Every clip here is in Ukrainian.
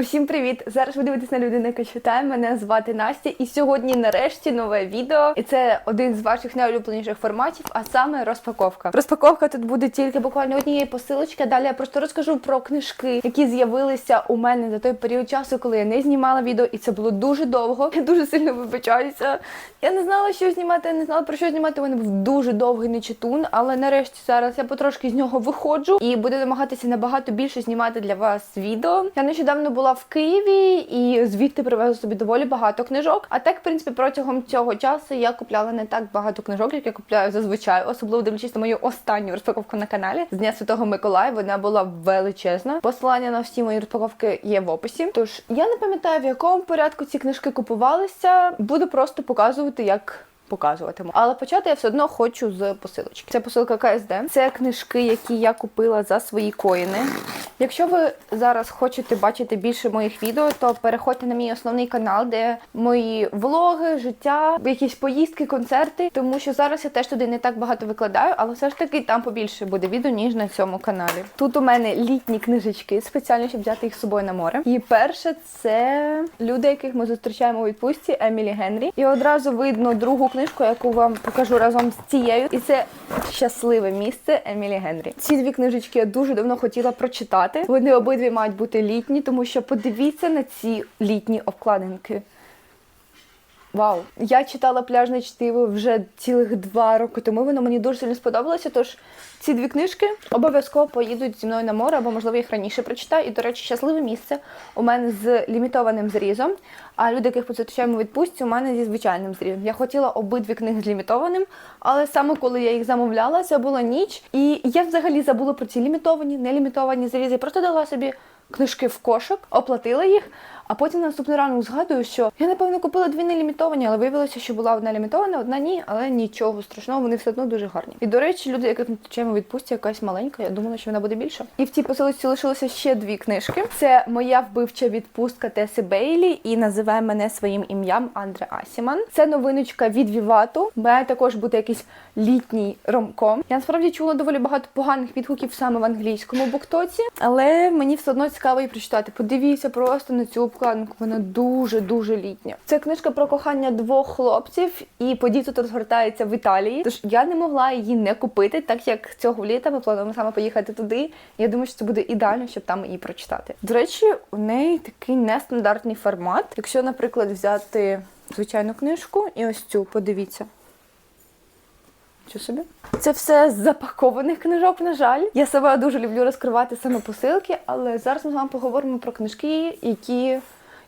Усім привіт! Зараз ви дивитесь на людину, яка читає. Мене звати Настя, і сьогодні нарешті нове відео. І це один з ваших найулюбленіших форматів, а саме розпаковка. Розпаковка тут буде тільки буквально однієї посилочки. Далі я просто розкажу про книжки, які з'явилися у мене за той період часу, коли я не знімала відео, і це було дуже довго. Я дуже сильно вибачаюся. Я не знала, що знімати, я не знала про що знімати. Мене був дуже довгий нечитун, але нарешті зараз я потрошки з нього виходжу і буду намагатися набагато більше знімати для вас відео. Я нещодавно була в Києві і звідти привезла собі доволі багато книжок. А так, в принципі, протягом цього часу я купляла не так багато книжок, як я купляю зазвичай, особливо дивлячись на мою останню розпаковку на каналі з Дня Святого Миколая. Вона була величезна. Посилання на всі мої розпаковки є в описі. Тож я не пам'ятаю, в якому порядку ці книжки купувалися. Буду просто показувати, як. Показуватиму, але почати я все одно хочу з посилочки. Це посилка КСД. Це книжки, які я купила за свої коїни. Якщо ви зараз хочете бачити більше моїх відео, то переходьте на мій основний канал, де мої влоги, життя, якісь поїздки, концерти. Тому що зараз я теж туди не так багато викладаю, але все ж таки там побільше буде відео, ніж на цьому каналі. Тут у мене літні книжечки, спеціально щоб взяти їх з собою на море. І перше це люди, яких ми зустрічаємо у відпустці Емілі Генрі. І одразу видно другу книжку, яку вам покажу разом з цією. І це щасливе місце Емілі Генрі. Ці дві книжечки я дуже давно хотіла прочитати. Вони обидві мають бути літні, тому що подивіться на ці літні обкладинки. Вау! Я читала пляжне чтиво вже цілих два роки тому. Воно мені дуже сильно сподобалося. Тож ці дві книжки обов'язково поїдуть зі мною на море, або можливо їх раніше прочитаю. І, до речі, щасливе місце у мене з лімітованим зрізом. А люди, яких позустрічаємо у відпустці, у мене зі звичайним зрізом. Я хотіла обидві книги з лімітованим, але саме коли я їх замовляла, це була ніч, і я взагалі забула про ці лімітовані, нелімітовані зрізи. Просто дала собі книжки в кошик, оплатила їх. А потім наступний ранок згадую, що я напевно купила дві нелімітовані, але виявилося, що була одна лімітована, одна ні, але нічого страшного, вони все одно дуже гарні. І до речі, люди, яких ми відпустці, якась маленька. Я думала, що вона буде більша. І в цій посилочці лишилося ще дві книжки. Це моя вбивча відпустка Теси Бейлі і називає мене своїм ім'ям Андре Асіман. Це новиночка від Вівату. Має також бути якийсь літній ромком. Я насправді чула доволі багато поганих відгуків саме в англійському буктоці, але мені все одно цікаво її прочитати. Подивіться просто на цю обкладинку. Вона дуже дуже літня. Це книжка про кохання двох хлопців, і подій тут розгортається в Італії. Тож я не могла її не купити, так як цього літа ми плануємо саме поїхати туди. Я думаю, що це буде ідеально, щоб там її прочитати. До речі, у неї такий нестандартний формат. Якщо, наприклад, взяти звичайну книжку і ось цю, подивіться. Що собі? Це все з запакованих книжок, на жаль. Я себе дуже люблю розкривати саме посилки, але зараз ми з вами поговоримо про книжки, які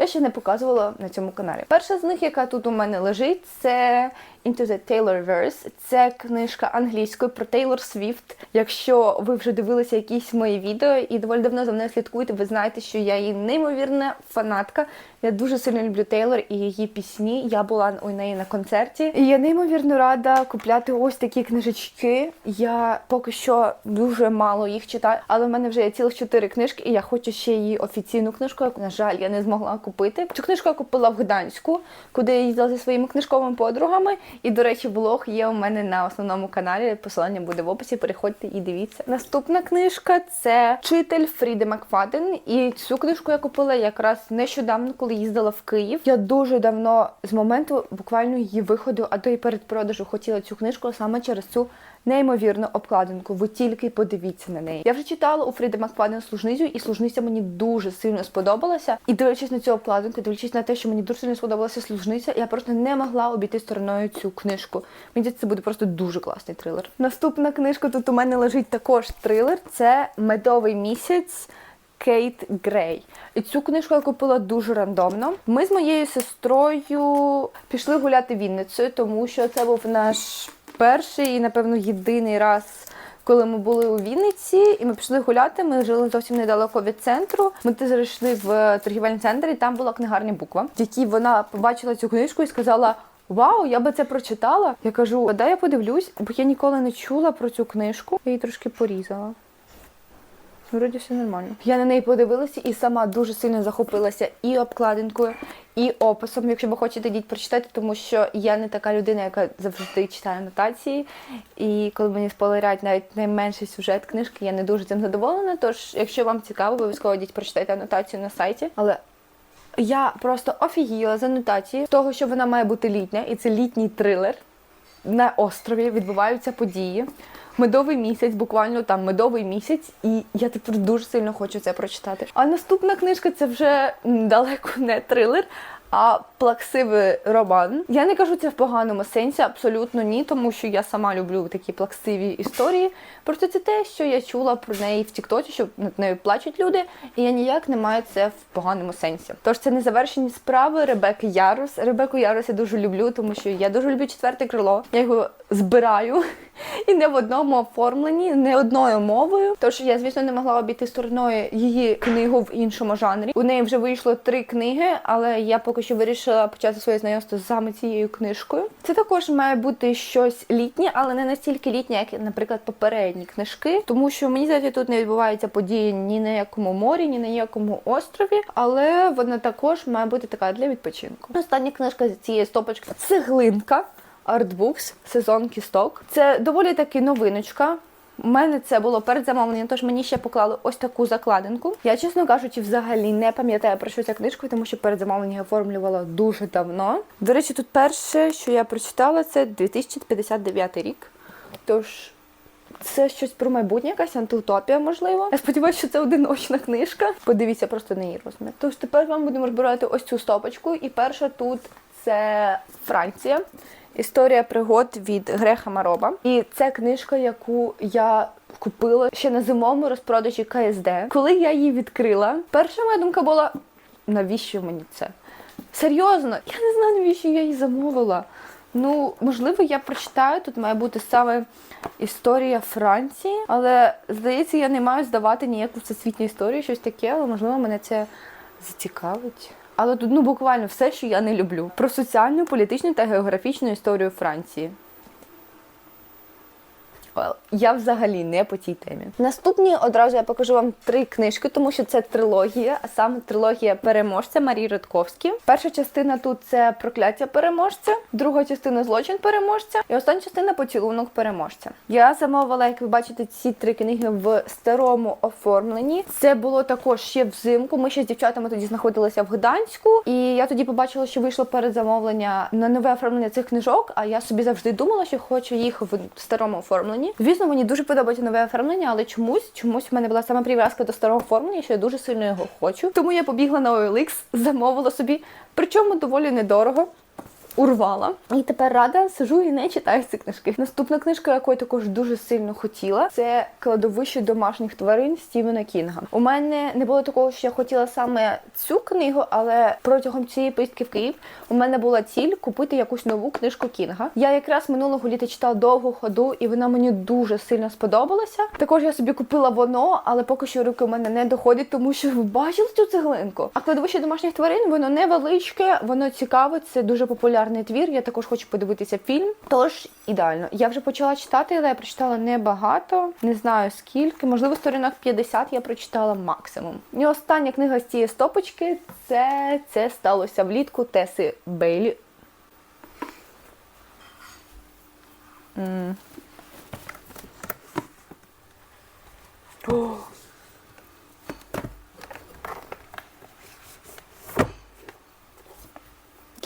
я ще не показувала на цьому каналі. Перша з них, яка тут у мене лежить, це Into the Taylorverse. Це книжка англійською про Тейлор Свіфт. Якщо ви вже дивилися якісь мої відео і доволі давно за мною слідкуєте, ви знаєте, що я її неймовірна фанатка. Я дуже сильно люблю Тейлор і її пісні. Я була у неї на концерті. І я неймовірно рада купляти ось такі книжечки. Я поки що дуже мало їх читаю, але в мене вже є цілих чотири книжки, і я хочу ще її офіційну книжку, на жаль, я не змогла купити. Цю книжку я купила в Гданську, куди я їздила зі своїми книжковими подругами. І, до речі, блог є у мене на основному каналі. Посилання буде в описі. Переходьте і дивіться. Наступна книжка це Вчитель Фріди Макфаден. І цю книжку я купила якраз нещодавно, коли їздила в Київ. Я дуже давно з моменту буквально її виходу, а то і перед продажу хотіла цю книжку саме через цю. Неймовірну обкладинку, ви тільки подивіться на неї. Я вже читала у Фріди Макфаден служницю, і служниця мені дуже сильно сподобалася. І дивлячись на цю обкладинку, дивлячись на те, що мені дуже сильно сподобалася служниця, я просто не могла обійти стороною цю книжку. Мені здається, це буде просто дуже класний трилер. Наступна книжка тут у мене лежить також трилер. Це медовий місяць. Кейт Грей. І цю книжку я купила дуже рандомно. Ми з моєю сестрою пішли гуляти Вінницею, тому що це був наш перший і, напевно, єдиний раз. Коли ми були у Вінниці, і ми пішли гуляти, ми жили зовсім недалеко від центру. Ми зайшли в торгівельний центр, і там була книгарня буква, в якій вона побачила цю книжку і сказала: Вау, я би це прочитала. Я кажу, дай я подивлюсь, бо я ніколи не чула про цю книжку. Я її трошки порізала. Вроді все нормально. Я на неї подивилася і сама дуже сильно захопилася і обкладинкою, і описом. Якщо ви хочете йдіть прочитати, тому що я не така людина, яка завжди читає анотації. І коли мені спойлерять навіть найменший сюжет книжки, я не дуже цим задоволена. Тож, якщо вам цікаво, обов'язково йдіть прочитайте анотацію на сайті. Але я просто офігіла з анотації того, що вона має бути літня, і це літній трилер. На острові відбуваються події. Медовий місяць, буквально там медовий місяць, і я тепер дуже сильно хочу це прочитати. А наступна книжка це вже далеко не трилер, а плаксивий роман. Я не кажу це в поганому сенсі, абсолютно ні, тому що я сама люблю такі плаксиві історії. Просто це те, що я чула про неї в Тіктоці, що над нею плачуть люди, і я ніяк не маю це в поганому сенсі. Тож це незавершені справи Ребекки Ярус. Ребеку Ярус я дуже люблю, тому що я дуже люблю четверте крило. Я його збираю і не в одному оформленні, не одною мовою. Тож я, звісно, не могла обійти стороною її книгу в іншому жанрі. У неї вже вийшло три книги, але я поки що вирішила почати своє знайомство саме цією книжкою. Це також має бути щось літнє, але не настільки літнє, як, наприклад, попередні книжки, тому що мені здається, тут не відбуваються події ні на якому морі, ні на якому острові, але вона також має бути така для відпочинку. Остання книжка з цієї стопочки цеглинка. Artbooks, сезон кісток. Це доволі таки новиночка. У мене це було перед замовленням, тож мені ще поклали ось таку закладинку. Я, чесно кажучи, взагалі не пам'ятаю про що ця книжка, тому що перед замовленням я оформлювала дуже давно. До речі, тут перше, що я прочитала, це 2059 рік. Тож. Це щось про майбутнє, якась антиутопія, можливо. Я сподіваюся, що це одиночна книжка. Подивіться просто на її розмір. Тож тепер вам будемо розбирати ось цю стопочку. І перша тут це Франція. Історія пригод від Греха Мароба. І це книжка, яку я купила ще на зимовому розпродажі КСД. Коли я її відкрила, перша моя думка була: навіщо мені це? Серйозно, я не знаю, навіщо я її замовила. Ну, можливо, я прочитаю. Тут має бути саме історія Франції, але здається, я не маю здавати ніяку всесвітню історію, щось таке, але можливо мене це зацікавить. Але тут ну буквально все, що я не люблю. Про соціальну, політичну та географічну історію Франції. Well, я взагалі не по цій темі. Наступні одразу я покажу вам три книжки, тому що це трилогія, а саме трилогія переможця Марії Рудковські. Перша частина тут це прокляття переможця, друга частина злочин переможця, і остання частина поцілунок переможця. Я замовила, як ви бачите, ці три книги в старому оформленні. Це було також ще взимку. Ми ще з дівчатами тоді знаходилися в Гданську, і я тоді побачила, що вийшло перед замовлення на нове оформлення цих книжок. А я собі завжди думала, що хочу їх в старому оформленні. Звісно, мені дуже подобається нове оформлення, але чомусь, чомусь в мене була сама прив'язка до старого оформлення, що я дуже сильно його хочу. Тому я побігла на OLX, замовила собі, причому доволі недорого. Урвала. І тепер рада сижу і не читаю ці книжки. Наступна книжка, яку я також дуже сильно хотіла, це кладовище домашніх тварин Стівена Кінга. У мене не було такого, що я хотіла саме цю книгу, але протягом цієї поїздки в Київ у мене була ціль купити якусь нову книжку Кінга. Я якраз минулого літа читала довгу ходу, і вона мені дуже сильно сподобалася. Також я собі купила воно, але поки що руки у мене не доходять, тому що ви бачили цю цеглинку. А кладовище домашніх тварин воно невеличке, воно цікаве, це дуже популярний твір. Я також хочу подивитися фільм. Тож ідеально. Я вже почала читати, але я прочитала небагато, не знаю скільки, можливо, сторінок 50 я прочитала максимум. І остання книга з цієї стопочки це, це сталося влітку Теси Бейлі. М. О!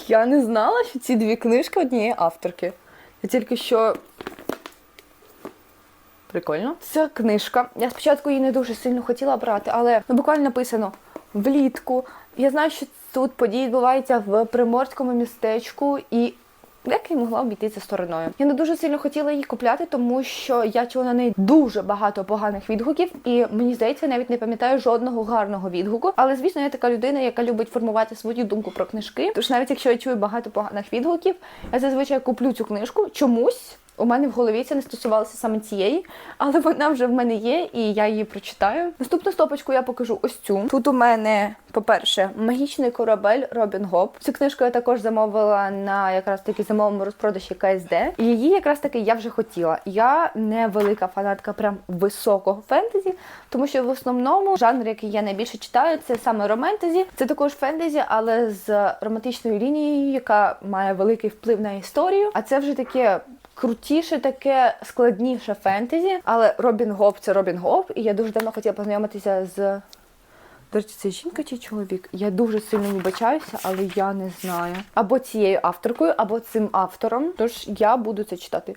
Я не знала, що ці дві книжки однієї авторки. Я тільки що. Прикольно. Ця книжка. Я спочатку її не дуже сильно хотіла брати, але ну, буквально написано влітку. Я знаю, що тут події відбуваються в приморському містечку і. Як я могла обійти це стороною? Я не дуже сильно хотіла її купляти, тому що я чула на неї дуже багато поганих відгуків, і мені здається, навіть не пам'ятаю жодного гарного відгуку. Але звісно, я така людина, яка любить формувати свою думку про книжки. Тож навіть якщо я чую багато поганих відгуків, я зазвичай куплю цю книжку чомусь. У мене в голові це не стосувалося саме цієї, але вона вже в мене є, і я її прочитаю. Наступну стопочку я покажу ось цю. Тут у мене, по-перше, магічний корабель Робін Гоп. Цю книжку я також замовила на якраз таки замовому розпродажі КСД. Її якраз таки я вже хотіла. Я не велика фанатка прям високого фентезі, тому що в основному жанр, який я найбільше читаю, це саме романтезі. Це також фентезі, але з романтичною лінією, яка має великий вплив на історію. А це вже таке. Крутіше, таке складніше фентезі, але Робін Гоп це Робін Гоп, і я дуже давно хотіла познайомитися з. До речі, це жінка чи чоловік? Я дуже сильно вибачаюся, але я не знаю. Або цією авторкою, або цим автором. Тож я буду це читати.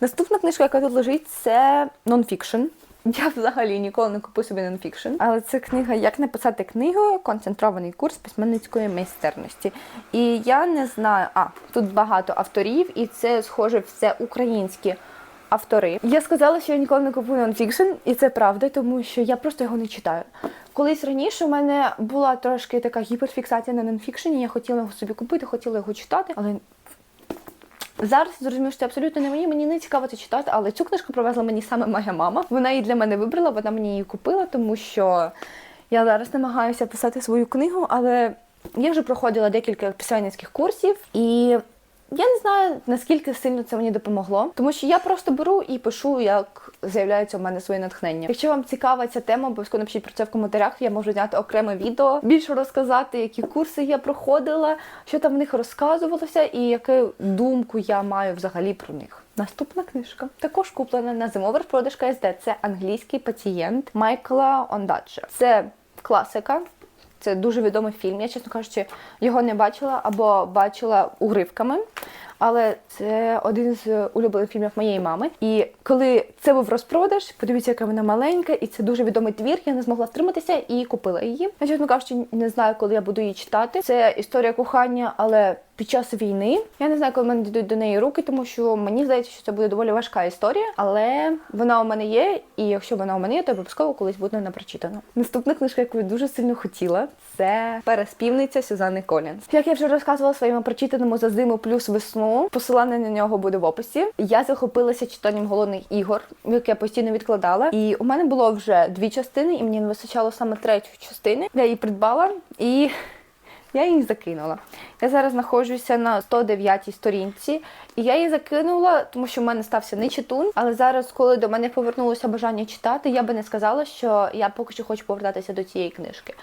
Наступна книжка, яка тут лежить, це нонфікшн. Я взагалі ніколи не купую собі нонфікшн. Але це книга Як написати книгу, концентрований курс письменницької майстерності. І я не знаю, а тут багато авторів, і це схоже все українські автори. Я сказала, що я ніколи не купую нонфікшн, і це правда, тому що я просто його не читаю. Колись раніше у мене була трошки така гіперфіксація на нонфікшені. Я хотіла його собі купити, хотіла його читати, але Зараз зрозумів, що це абсолютно не мені. Мені не цікаво це читати, але цю книжку привезла мені саме моя мама. Вона її для мене вибрала, вона мені її купила, тому що я зараз намагаюся писати свою книгу, але я вже проходила декілька письменницьких курсів і. Я не знаю наскільки сильно це мені допомогло, тому що я просто беру і пишу, як з'являється у мене своє натхнення. Якщо вам цікава ця тема, обов'язково напишіть про це в коментарях. Я можу зняти окреме відео, більше розказати, які курси я проходила, що там в них розказувалося, і яку думку я маю взагалі про них. Наступна книжка також куплена на зимовий розпродаж КСД. Це англійський пацієнт Майкла Ондача. Це класика. Це дуже відомий фільм. Я, чесно кажучи, його не бачила або бачила уривками. Але це один з улюблених фільмів моєї мами. І коли це був розпродаж, подивіться, яка вона маленька, і це дуже відомий твір. Я не змогла втриматися і купила її. Я, чесно кажучи, не знаю, коли я буду її читати. Це історія кохання, але під час війни. Я не знаю, коли мене дійдуть до неї руки, тому що мені здається, що це буде доволі важка історія, але вона у мене є, і якщо вона у мене є, то обов'язково колись буде не прочитана. Наступна книжка, яку я дуже сильно хотіла, це переспівниця Сюзанни Колінс. Як я вже розказувала своєму прочитаному за зиму плюс весну, посилання на нього буде в описі. Я захопилася читанням голодних ігор, яке я постійно відкладала. І у мене було вже дві частини, і мені не вистачало саме третьої частини. Я її придбала і. Я її закинула. Я зараз знаходжуся на 109-й сторінці, і я її закинула, тому що в мене стався не читун. Але зараз, коли до мене повернулося бажання читати, я би не сказала, що я поки що хочу повертатися до цієї книжки.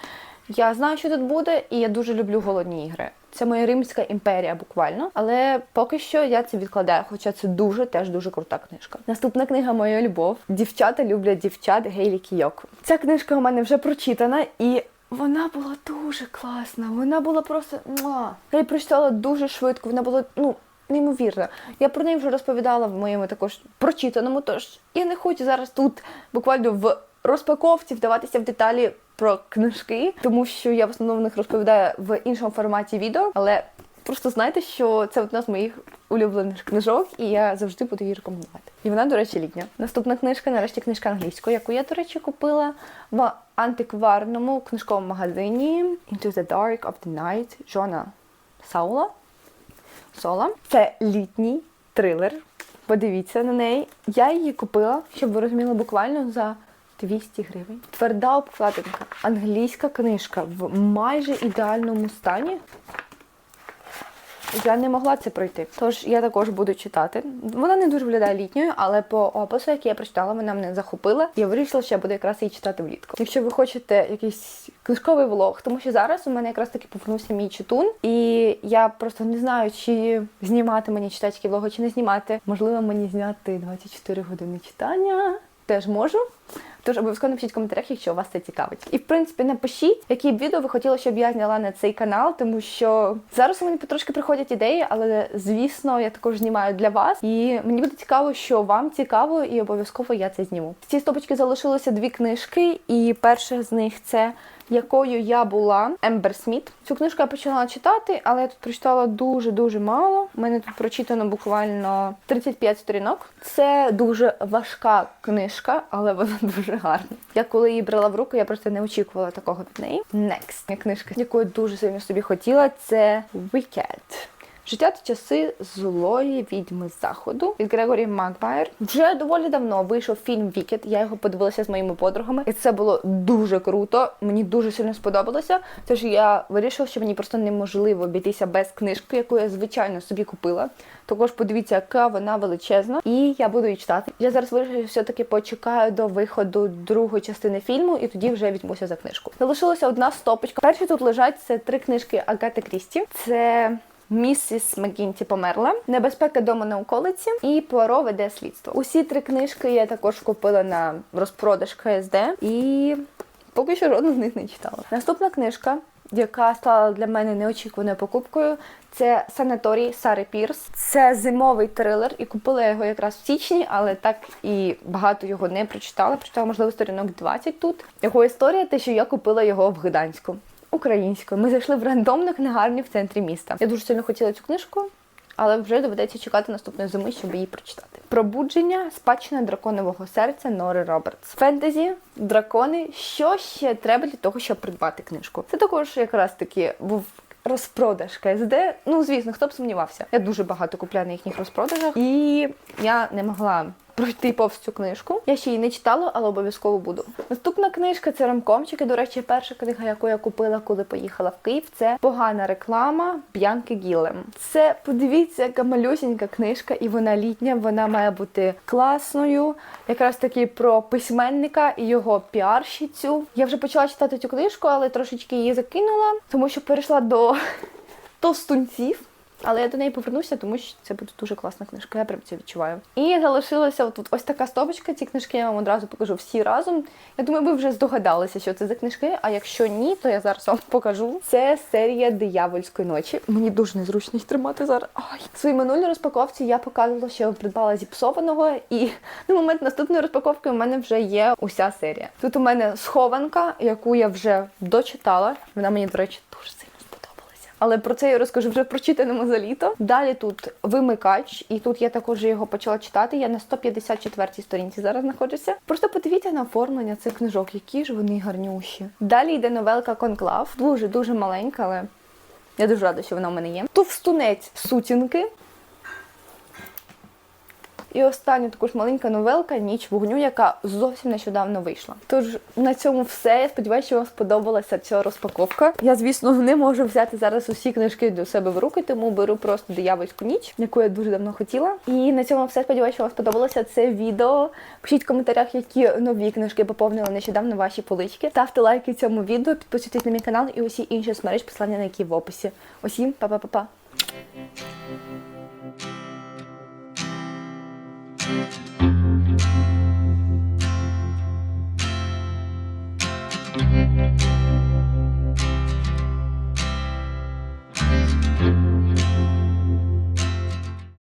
Я знаю, що тут буде, і я дуже люблю голодні ігри. Це моя римська імперія, буквально. Але поки що я це відкладаю, хоча це дуже теж дуже крута книжка. Наступна книга Моя любов. Дівчата люблять дівчат Гейлі Кійок. Ця книжка у мене вже прочитана і. Вона була дуже класна. Вона була просто муа. Я її прочитала дуже швидко. Вона була ну неймовірна. Я про неї вже розповідала в моєму також прочитаному. Тож я не хочу зараз тут буквально в розпаковці вдаватися в деталі про книжки, тому що я в основному в них розповідаю в іншому форматі відео, але. Просто знайте, що це одна з моїх улюблених книжок, і я завжди буду її рекомендувати. І вона, до речі, літня. Наступна книжка, нарешті, книжка англійською, яку я, до речі, купила в антикварному книжковому магазині Into the Dark of the Night Джона Саула. Сола. Це літній трилер. Подивіться на неї. Я її купила, щоб ви розуміли, буквально за 200 гривень. Тверда обкладинка. Англійська книжка в майже ідеальному стані. Я не могла це пройти. Тож я також буду читати. Вона не дуже виглядає літньою, але по опису, який я прочитала, вона мене захопила. Я вирішила, що я буду якраз її читати влітку. Якщо ви хочете якийсь книжковий влог, тому що зараз у мене якраз таки повернувся мій читун, і я просто не знаю, чи знімати мені читацькі влоги, чи не знімати. Можливо, мені зняти 24 години читання. Теж можу. Тож обов'язково напишіть в коментарях, якщо вас це цікавить. І в принципі напишіть, які б відео ви хотіли, щоб я зняла на цей канал, тому що зараз у мене потрошки приходять ідеї, але звісно, я також знімаю для вас. І мені буде цікаво, що вам цікаво, і обов'язково я це зніму. В цій стопочці залишилося дві книжки, і перша з них це якою я була Ембер Сміт. Цю книжку я почала читати, але я тут прочитала дуже-дуже мало. У мене тут прочитано буквально 35 сторінок. Це дуже важка книжка, але вона дуже гарна. Я коли її брала в руку, я просто не очікувала такого від неї. Next. Книжка, яку я дуже сильно собі хотіла, це Wicked. Життя та часи злої відьми заходу від Грегорі Макбайр. Вже доволі давно вийшов фільм Вікет. Я його подивилася з моїми подругами, і це було дуже круто. Мені дуже сильно сподобалося. Тож я вирішила, що мені просто неможливо обійтися без книжки, яку я звичайно собі купила. Також подивіться, яка вона величезна, і я буду її читати. Я зараз вирішила, що все-таки почекаю до виходу другої частини фільму, і тоді вже візьмуся за книжку. Залишилася одна стопочка. Перші тут лежать це три книжки Агати Крісті. Це Місіс Макінті померла, небезпека дома на околиці і Пуаро веде слідство. Усі три книжки я також купила на розпродаж КСД і поки що жодну з них не читала. Наступна книжка, яка стала для мене неочікуваною покупкою, це санаторій Сари Пірс. Це зимовий трилер, і купила я його якраз в січні, але так і багато його не прочитала. Прочитала, можливо, сторінок 20 тут. Його історія, те, що я купила його в Гданську українською. Ми зайшли в рандомну книгарню в центрі міста. Я дуже сильно хотіла цю книжку, але вже доведеться чекати наступної зими, щоб її прочитати. Пробудження спадщина драконового серця Нори Робертс. Фентезі, дракони. Що ще треба для того, щоб придбати книжку? Це також якраз таки був. Розпродаж КСД. Ну, звісно, хто б сумнівався. Я дуже багато купляю на їхніх розпродажах, і я не могла пройти повз цю книжку. Я ще її не читала, але обов'язково буду. Наступна книжка це рамкомчики. До речі, перша книга, яку я купила, коли поїхала в Київ, це погана реклама Б'янки Гілем. Це подивіться, яка малюсінька книжка, і вона літня. Вона має бути класною. Якраз таки про письменника і його піарщицю. Я вже почала читати цю книжку, але трошечки її закинула, тому що перейшла до товстунців. Але я до неї повернуся, тому що це буде дуже класна книжка. Я прям це відчуваю. І залишилася тут ось така стопочка. Ці книжки я вам одразу покажу всі разом. Я думаю, ви вже здогадалися, що це за книжки. А якщо ні, то я зараз вам покажу. Це серія диявольської ночі. Мені дуже незручно їх тримати зараз. Ай. В своїй минулій розпаковці я показувала, що я придбала зіпсованого, і на момент наступної розпаковки у мене вже є уся серія. Тут у мене схованка, яку я вже дочитала. Вона мені, до речі, дуже сильно. Але про це я розкажу вже в прочитаному за літо. Далі тут вимикач, і тут я також його почала читати. Я на 154-й сторінці зараз знаходжуся. Просто подивіться на оформлення цих книжок, які ж вони гарнющі. Далі йде новелка Конклав. Дуже дуже маленька, але я дуже рада, що вона в мене є. Товстунець сутінки. І остання також маленька новелка Ніч вогню, яка зовсім нещодавно вийшла. Тож на цьому все. Я сподіваюся, що вам сподобалася ця розпаковка. Я, звісно, не можу взяти зараз усі книжки до себе в руки, тому беру просто диявольську ніч, яку я дуже давно хотіла. І на цьому все. Сподіваюся, що вам сподобалося це відео. Пишіть в коментарях, які нові книжки поповнили нещодавно ваші полички. Ставте лайки цьому відео, підписуйтесь на мій канал і усі інші соцмережі, посилання на які в описі. Усім па-па-па-па! Thank you.